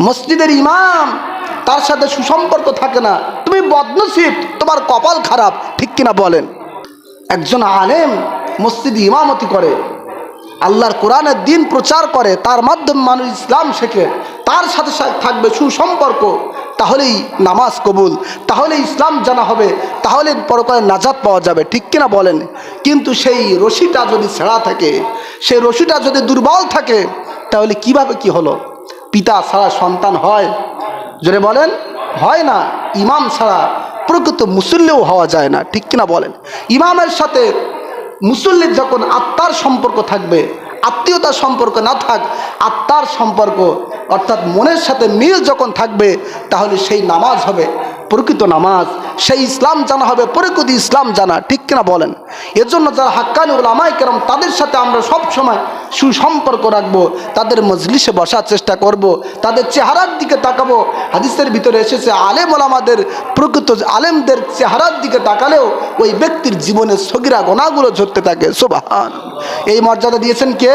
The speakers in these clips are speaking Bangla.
মসজিদের ইমাম, তার সাথে সুসম্পর্ক থাকে না। তুমি বদনসিব, তোমার কপাল খারাপ, ঠিক কিনা বলেন? একজন আলেম মসজিদ ইমামতি করে, আল্লাহর কোরআনের দিন প্রচার করে, তার মাধ্যমে মানুষ ইসলাম শেখে, তার সাথে থাকবে সুসম্পর্ক, তাহলেই নামাজ কবুল তাহলে ইসলাম জানা হবে, তাহলে পরকালে নাজাদ পাওয়া যাবে, ঠিক কিনা বলেন? কিন্তু সেই রশিটা যদি ছেঁড়া থাকে, সেই রশিটা যদি দুর্বল থাকে, তাহলে কীভাবে কি হলো? পিতা ছাড়া সন্তান হয়? জোরে বলেন, হয় না। ইমাম ছাড়া প্রকৃত মুসল্লিও হওয়া যায় না। ঠিক কিনা বলেন? ইমামের সাথে মুসল্লির যখন আত্মার সম্পর্ক থাকবে আত্মীয়তার সম্পর্ক না থাক, আত্মার সম্পর্ক অর্থাৎ মনের সাথে মিল যখন থাকবে, তাহলে সেই নামাজ হবে। প্রকৃত নামাজ, সেই ইসলাম জানা হবে, প্রকৃত ইসলাম জানা, ঠিক কিনা বলেন? এর জন্য যারা হাক্কানি ওলামাই কেরম, তাদের সাথে আমরা সব সময় সুসম্পর্ক রাখব, তাদের মজলিসে বসার চেষ্টা করব। তাদের চেহারার দিকে তাকাবো। হাদিসের ভিতরে এসেছে, আলেম ওলামাদের প্রকৃত আলেমদের চেহারার দিকে তাকালেও ওই ব্যক্তির জীবনের সগিরা গোনাগুলো ঝরতে থাকে। সোবাহান। এই মর্যাদা দিয়েছেন কে?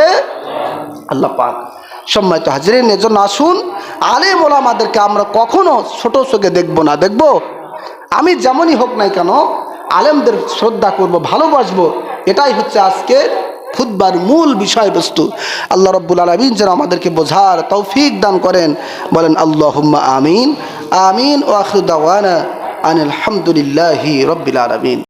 আল্লাহ পাক। সম্মানিত হাজিরিন এজন্য আসুন, আলেম ওলামাদেরকে আমরা কখনো ছোট চোখে দেখব না। দেখব, আমি যেমনই হোক নাই কেন, আলেমদের শ্রদ্ধা করব, ভালোবাসবো, এটাই হচ্ছে আজকে খুদ্বার মূল বিষয়বস্তু। আল্লাহ রব্বুল আলমিন যেন আমাদেরকে বোঝার তৌফিক দান করেন। বলেন আল্লাহ আমিন। আমিন ও আখরুদ্দাওয়ানা আনিল হামদুলিল্লাহি রব্বিল আলমিন।